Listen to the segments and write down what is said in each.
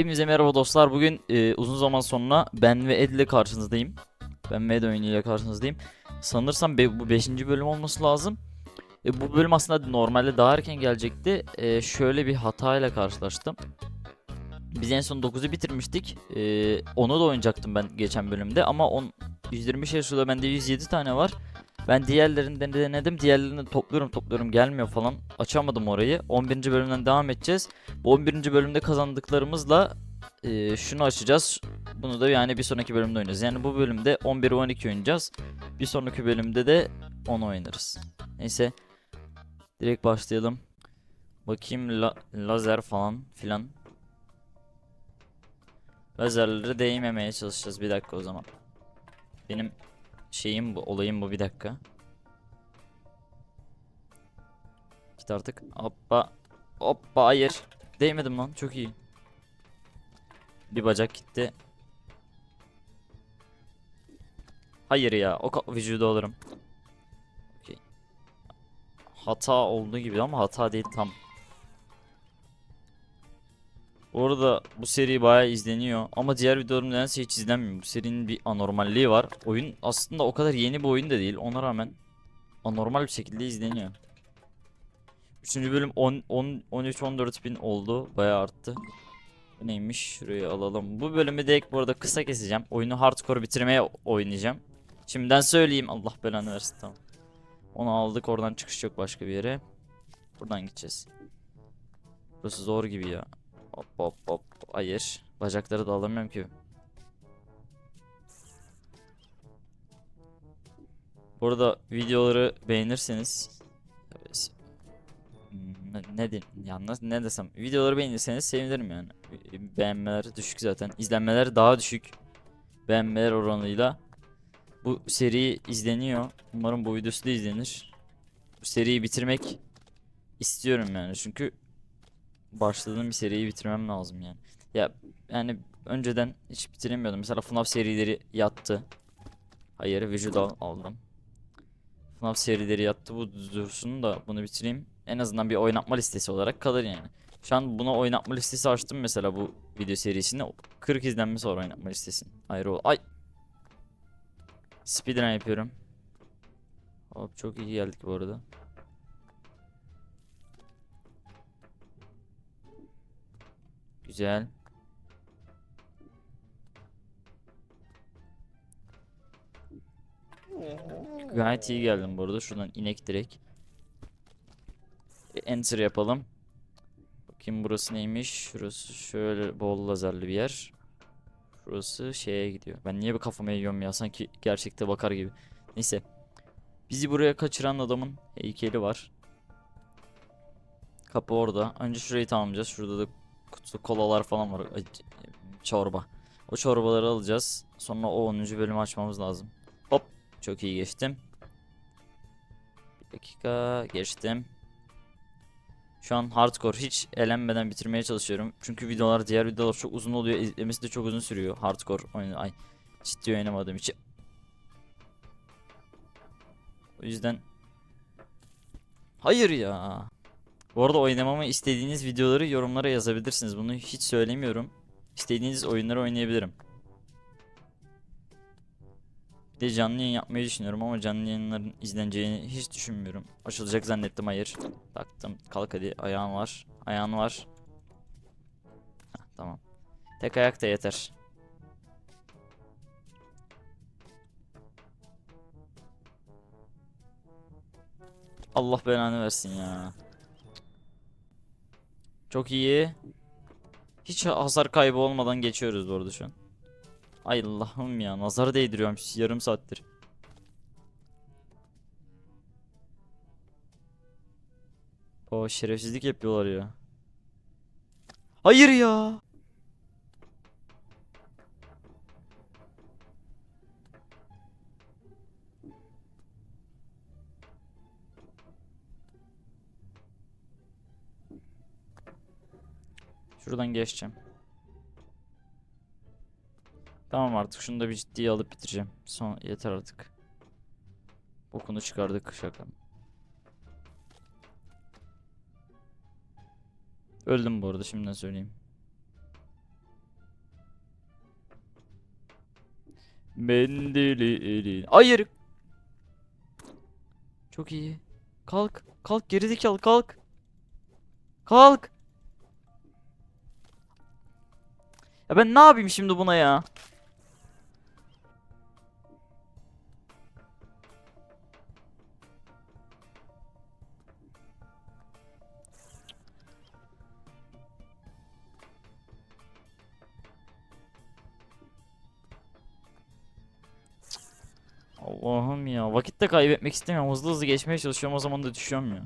Hepinize merhaba dostlar. Bugün e, uzun zaman sonra ben ve Ed ile karşınızdayım. Ben ve Ed oyunuyla karşınızdayım. Sanırsam be- bu 5. bölüm olması lazım. E, bu bölüm aslında normalde daha erken gelecekti. E, şöyle bir hatayla karşılaştım. Biz en son 9'u bitirmiştik. E, onu da oynayacaktım ben geçen bölümde ama on 120 şey şurada bende 107 tane var. Ben diğerlerini de denedim. Diğerlerini topluyorum topluyorum gelmiyor falan. Açamadım orayı. 11. bölümden devam edeceğiz. Bu 11. bölümde kazandıklarımızla e, şunu açacağız. Bunu da yani bir sonraki bölümde oynayacağız. Yani bu bölümde 11 12 oynayacağız. Bir sonraki bölümde de 10 oynarız. Neyse. Direkt başlayalım. Bakayım la- lazer falan filan. Lazerlere değmemeye çalışacağız. Bir dakika o zaman. Benim şeyim bu, olayım bu bir dakika. Git artık. Hoppa. Hoppa hayır. Değmedim lan çok iyi. Bir bacak gitti. Hayır ya o vücuda alırım. Okey. Hata olduğu gibi ama hata değil tam. Bu arada bu seri bayağı izleniyor ama diğer videolarım nedense hiç izlenmiyor. Bu serinin bir anormalliği var. Oyun aslında o kadar yeni bir oyun da değil. Ona rağmen anormal bir şekilde izleniyor. Üçüncü bölüm 10, 10, 13-14 bin oldu. Bayağı arttı. Bu neymiş? Şurayı alalım. Bu bölümü direkt bu arada kısa keseceğim. Oyunu hardcore bitirmeye oynayacağım. Şimdiden söyleyeyim. Allah belanı versin tamam. Onu aldık. Oradan çıkış yok başka bir yere. Buradan gideceğiz. Burası zor gibi ya. Hop hop hop. Hayır. Bacakları da alamıyorum ki. Bu arada videoları beğenirseniz ne, ne diyeyim ya nasıl- ne desem videoları beğenirseniz sevinirim yani beğenmeler düşük zaten izlenmeler daha düşük beğenmeler oranıyla bu seri izleniyor umarım bu videosu da izlenir bu seriyi bitirmek istiyorum yani çünkü başladığım bir seriyi bitirmem lazım yani ya yani önceden hiç bitiremiyordum mesela FNAF serileri yattı hayır vücuda aldım FNAF serileri yattı bu dursun da bunu bitireyim. En azından bir oynatma listesi olarak kalır yani. Şu an buna oynatma listesi açtım mesela bu video serisinde. 40 izlenme sonra oynatma listesi. Hayır o. Ay. Speedrun yapıyorum. Hop çok iyi geldik bu arada. Güzel. Gayet iyi geldim bu arada. Şuradan inek direkt. E, Enter yapalım. Bakayım burası neymiş? Şurası şöyle bol lazerli bir yer. Şurası şeye gidiyor. Ben niye bir kafama yiyorum ya sanki gerçekte bakar gibi. Neyse. Bizi buraya kaçıran adamın heykeli var. Kapı orada. Önce şurayı tamamlayacağız. Şurada da kutu kolalar falan var. Çorba. O çorbaları alacağız. Sonra o 10. bölümü açmamız lazım. Hop. Çok iyi geçtim. Bir dakika geçtim. Şu an hardcore hiç elenmeden bitirmeye çalışıyorum. Çünkü videolar diğer videolar çok uzun oluyor. İzlemesi de çok uzun sürüyor. Hardcore oyun ay ciddi oynamadığım için. O yüzden Hayır ya. Bu arada oynamamı istediğiniz videoları yorumlara yazabilirsiniz. Bunu hiç söylemiyorum. İstediğiniz oyunları oynayabilirim. Bir de canlı yayın yapmayı düşünüyorum ama canlı yayınların izleneceğini hiç düşünmüyorum. Açılacak zannettim hayır. Taktım. Kalk hadi ayağın var. Ayağın var. Heh, tamam. Tek ayak da yeter. Allah belanı versin ya. Çok iyi. Hiç hasar kaybı olmadan geçiyoruz bu arada şu an. Ay Allah'ım ya nazar değdiriyorum yarım saattir. O şerefsizlik yapıyorlar ya. Hayır ya. Şuradan geçeceğim. Tamam artık şunu da bir ciddiye alıp bitireceğim. Son yeter artık. Bokunu çıkardık şaka. Öldüm bu arada şimdiden söyleyeyim. Mendili elin. Hayır. Çok iyi. Kalk. Kalk gerizekalı kalk. Kalk. Ya ben ne yapayım şimdi buna ya? Allah'ım ya. Vakit de kaybetmek istemiyorum. Hızlı hızlı geçmeye çalışıyorum. O zaman da düşüyorum ya.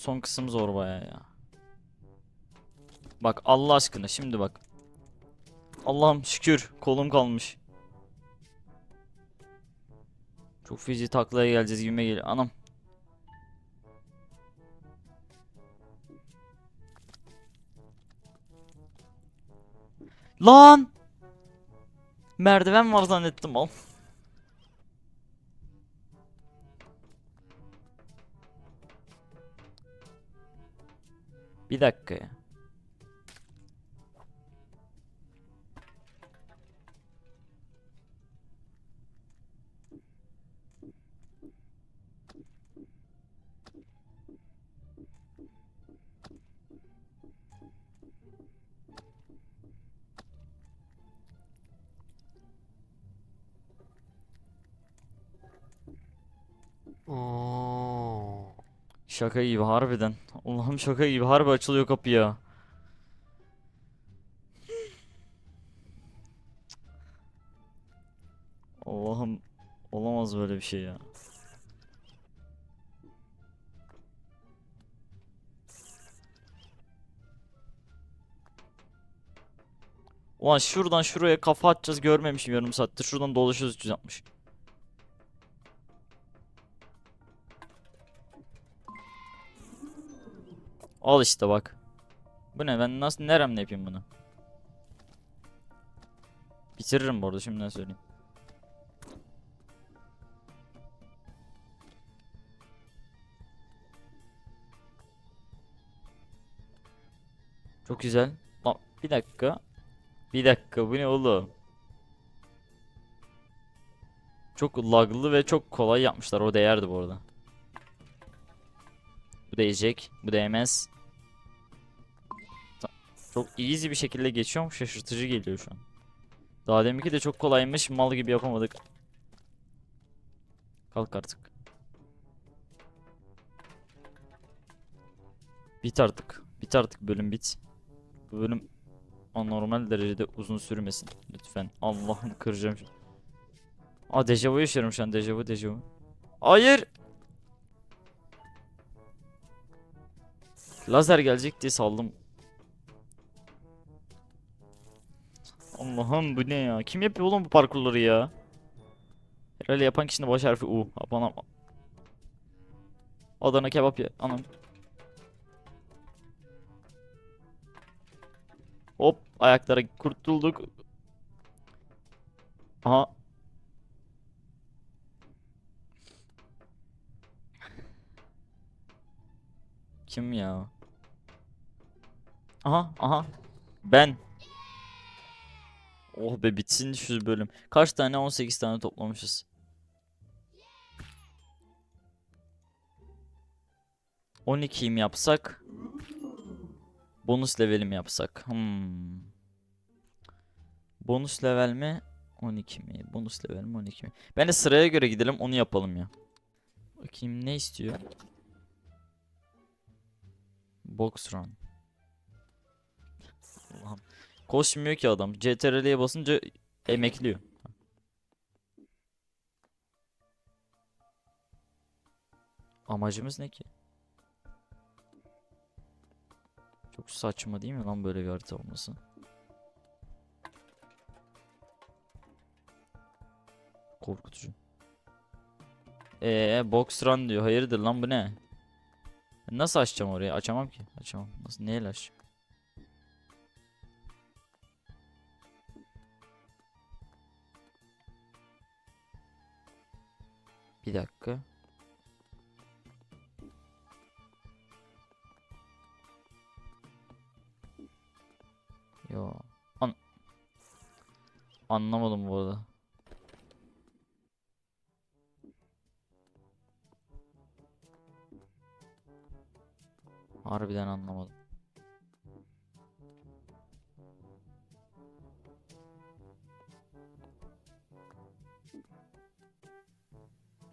Son kısım zor baya ya. Bak Allah aşkına şimdi bak. Allah'ım şükür kolum kalmış. Çok feci taklaya geleceğiz gibime geliyor. Anam. Lan! Merdiven var zannettim al. Bir dakika. Şaka gibi harbiden. Allah'ım şaka gibi harbi açılıyor kapı ya. Allah'ım olamaz böyle bir şey ya. Ulan şuradan şuraya kafa atacağız görmemişim yarım saattir. Şuradan dolaşıyoruz 360. Al işte bak. Bu ne ben nasıl neremle yapayım bunu? Bitiririm bu arada şimdiden söyleyeyim. Çok güzel. Lan bir dakika. Bir dakika bu ne oğlum? Çok laglı ve çok kolay yapmışlar. O değerdi bu arada. Değecek. Bu değmez. Çok easy bir şekilde geçiyorum. Şaşırtıcı geliyor şu an. Daha deminki de çok kolaymış. Mal gibi yapamadık. Kalk artık. Bit artık. Bit artık bölüm bit. Bu bölüm anormal derecede uzun sürmesin. Lütfen. Allah'ım kıracağım şu. Aa dejavu yaşıyorum şu an. Dejavu dejavu. Hayır. Lazer gelecek diye saldım. Allah'ım bu ne ya? Kim yapıyor oğlum bu parkurları ya? Herhalde yapan kişinin baş harfi U. Bana Adana kebap ya. Anam. Hop ayaklara kurtulduk. Aha. Kim ya? Aha aha. Ben. Oh be bitsin şu bölüm. Kaç tane? 18 tane toplamışız. On mi yapsak? Bonus level mi yapsak? Hmm. Bonus level mi? 12 mi? Bonus level mi 12 mi? Ben de sıraya göre gidelim onu yapalım ya. Bakayım ne istiyor? Box run. Allah'ım. Koşmuyor ki adam. CTRL'ye basınca emekliyor. Amacımız ne ki? Çok saçma değil mi lan böyle bir harita olması? Korkutucu. Ee, box run diyor. Hayırdır lan bu ne? Nasıl açacağım orayı? Açamam ki. Açamam. Nasıl neyle açacağım? Bir dakika. Yo. An Anlamadım bu arada. Harbiden anlamadım.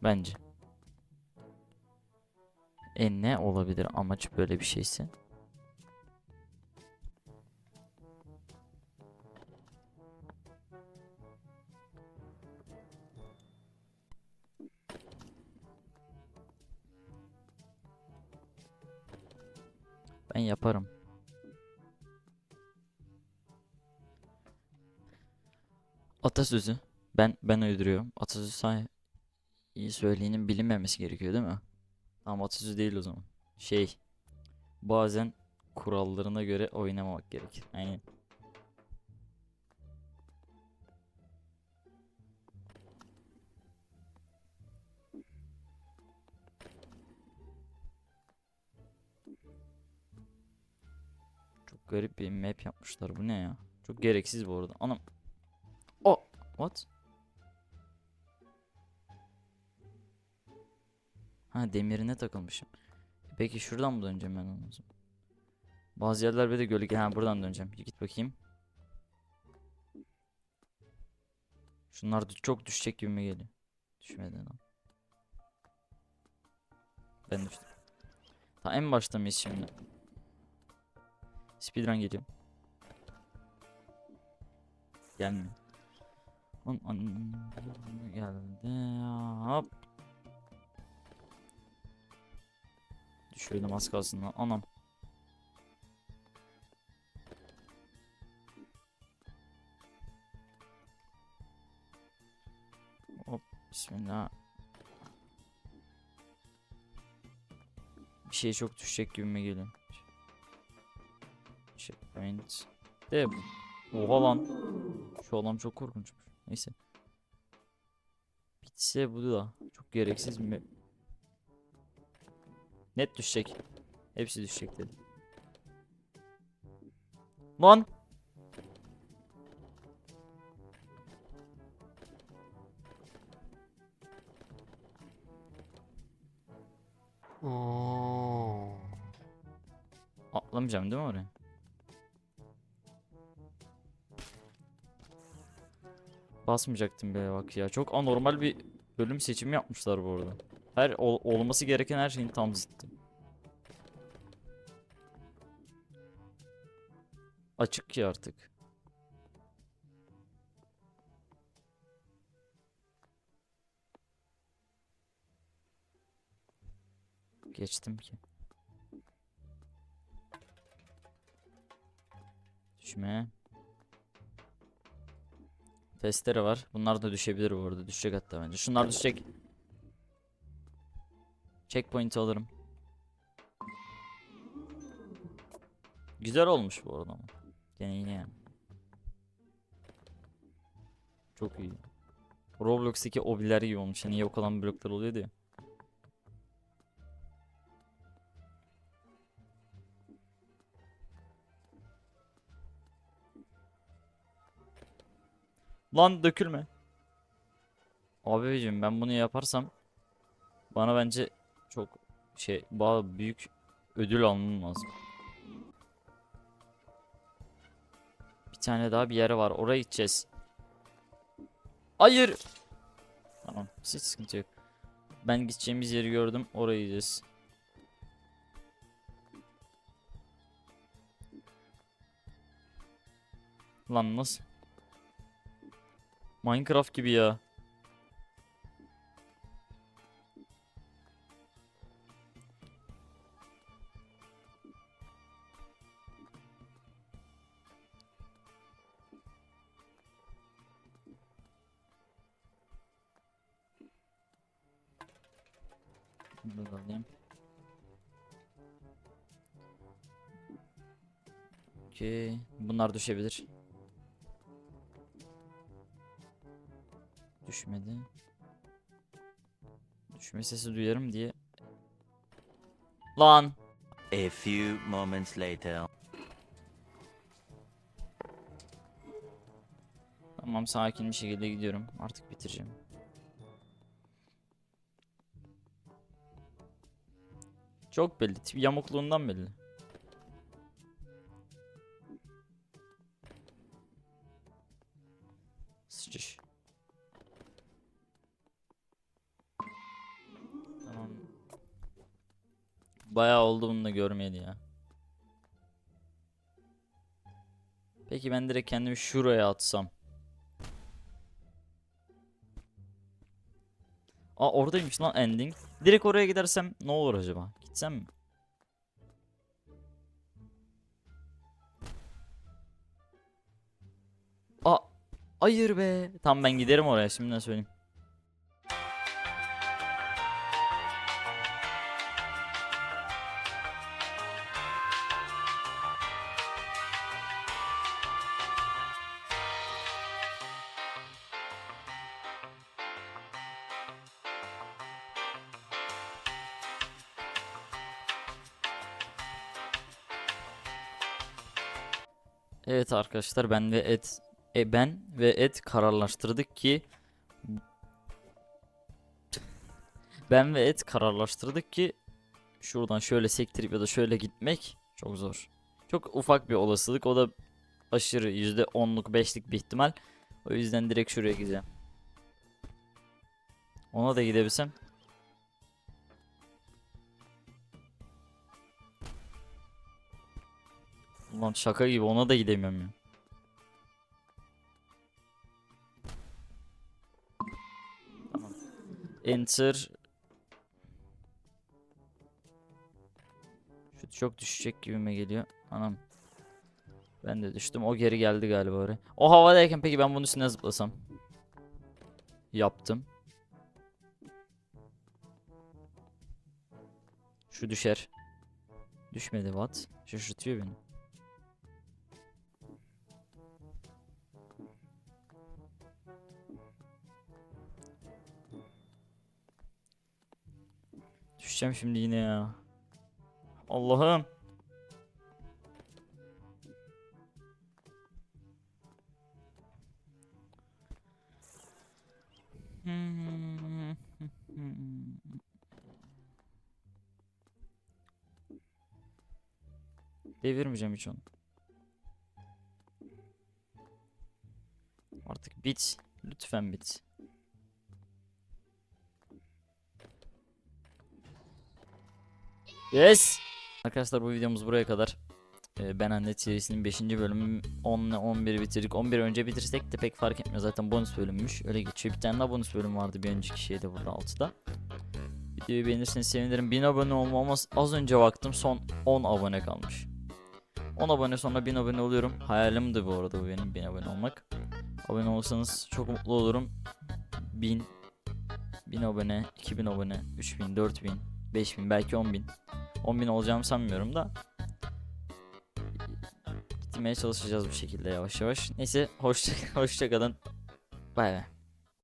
Bence. E ne olabilir amaç böyle bir şeyse? Ben yaparım. Atasözü. Ben ben uyduruyorum. Atasözü say iyi söyleyenin bilinmemesi gerekiyor değil mi? Tamam atasözü değil o zaman. Şey. Bazen kurallarına göre oynamamak gerekir. Aynen. Çok garip bir map yapmışlar. Bu ne ya? Çok gereksiz bu arada. Anam. O. What? Ha demirine takılmışım. Peki şuradan mı döneceğim ben onu? Bazı yerler böyle gölge. Ha buradan döneceğim. Git bakayım. Şunlar dü- çok düşecek gibime geliyor. Düşmedi lan. Ben düştüm. Ta en başta mıyız şimdi? Speedrun geliyor. Gelmiyor. Geldi. Hop. Düşürdüm az kalsın lan. Anam. Hop. Bismillah. Bir şey çok düşecek gibime geliyor. Checkpoint. De Oha lan. Şu adam çok korkunçmuş. Neyse. Bitse bu da çok gereksiz mi? Net düşecek. Hepsi düşecek dedi. Lan! Atlamayacağım değil mi oraya? Basmayacaktım be bak ya. Çok anormal bir bölüm seçimi yapmışlar bu arada. Her ol- olması gereken her şeyin tam zıttı. Açık ki artık. Geçtim ki. Düşme. Testere var. Bunlar da düşebilir bu arada. Düşecek hatta bence. Şunlar düşecek. Checkpoint alırım. Güzel olmuş bu arada ama. Yani. Çok iyi. Roblox'taki obiler gibi olmuş. Hani yok olan bloklar oluyor ya. Lan dökülme. Abicim ben bunu yaparsam bana bence çok şey büyük ödül almam lazım. Tane daha bir yer var. Oraya gideceğiz. Hayır. Tamam. Hiç sıkıntı yok. Ben gideceğimiz yeri gördüm. Oraya gideceğiz. Lan nasıl? Minecraft gibi ya. Bunu da alayım. Okey. Bunlar düşebilir. Düşmedi. Düşme sesi duyarım diye. Lan. A few moments later. Tamam sakin bir şekilde gidiyorum. Artık bitireceğim. Çok belli. tip- Yamukluğundan belli. Sıçış. Tamam. Bayağı oldu bunu da görmeyeli ya. Peki ben direkt kendimi şuraya atsam. Aa oradaymış lan ending. Direkt oraya gidersem ne olur acaba? Gitsem mi? Aa hayır be. Tamam ben giderim oraya şimdiden söyleyeyim. Evet arkadaşlar ben ve et e, ben ve et kararlaştırdık ki ben ve et kararlaştırdık ki şuradan şöyle sektirip ya da şöyle gitmek çok zor. Çok ufak bir olasılık o da aşırı %10'luk 5'lik bir ihtimal. O yüzden direkt şuraya gideceğim. Ona da gidebilsem. Ulan şaka gibi ona da gidemiyorum ya. Tamam. Enter. Şu çok düşecek gibime geliyor. Anam. Ben de düştüm. O geri geldi galiba oraya. O havadayken peki ben bunun üstüne zıplasam. Yaptım. Şu düşer. Düşmedi what? Şaşırtıyor beni. Düşeceğim şimdi yine ya. Allah'ım. Devirmeyeceğim hiç onu. Artık bit. Lütfen bit. Yes. Arkadaşlar bu videomuz buraya kadar. Ee, ben Anne serisinin 5. bölümü 10 ile 11 bitirdik. 11 önce bitirsek de pek fark etmiyor. Zaten bonus bölümmüş. Öyle geçiyor. Bir tane daha bonus bölüm vardı bir önceki şeyde burada 6'da. Videoyu beğenirseniz sevinirim. 1000 abone olmamız az önce baktım son 10 abone kalmış. 10 abone sonra 1000 abone oluyorum. Hayalim de bu arada bu benim 1000 abone olmak. Abone olursanız çok mutlu olurum. 1000 1000 abone, 2000 abone, 3000, 4000, 5000 belki 10000. 10.000 olacağımı sanmıyorum da. Gitmeye çalışacağız bu şekilde yavaş yavaş. Neyse hoşça hoşça kalın. Bay bay.